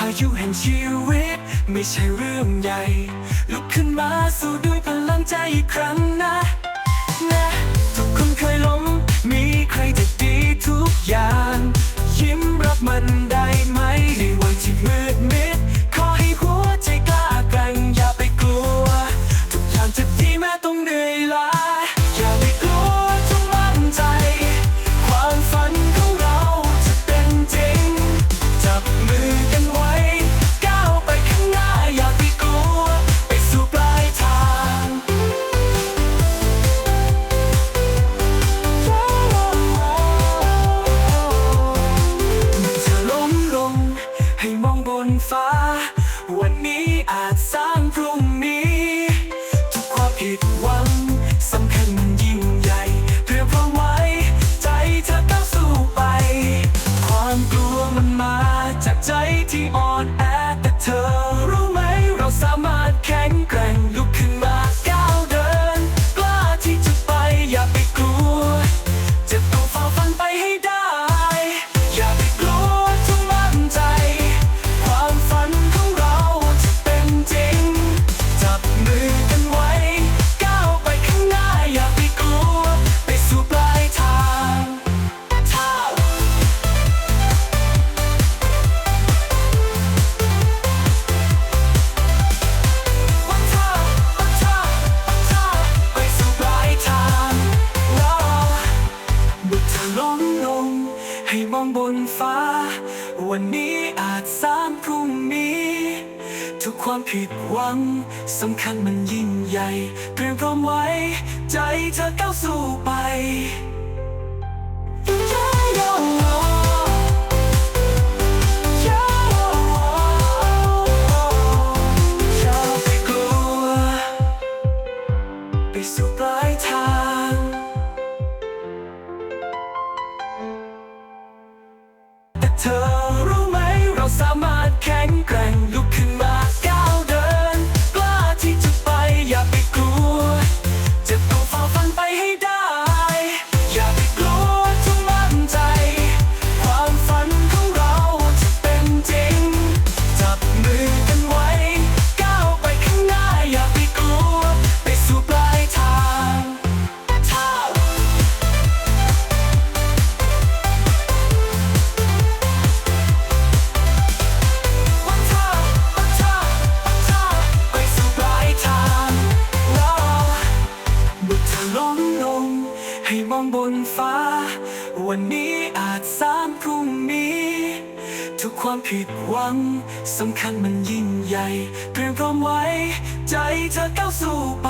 พายุแห่งชีวิต ไม่ใช่เรื่องใหญ่ ลุกขึ้นมาสู้ด้วยพลังใจอีกครั้งนะนะทุกคนเคยล้มมีใครจะดีทุกอย่าง ยิ้มรับมัน ให้มองบนฟ้า วันนี้อาจสามพรุ่งนี้ ทุกความผิดหวังสำคัญมันยิ่งใหญ่เตรียมพร้อมไว้ ใจเธอก้าวสู้ไป วันนี้อาจสามพรุ่งนี้ ทุกความผิดหวังสำคัญมันยิ่งใหญ่เตรียมพร้อมไว้ ใจเธอก้าวสู้ไป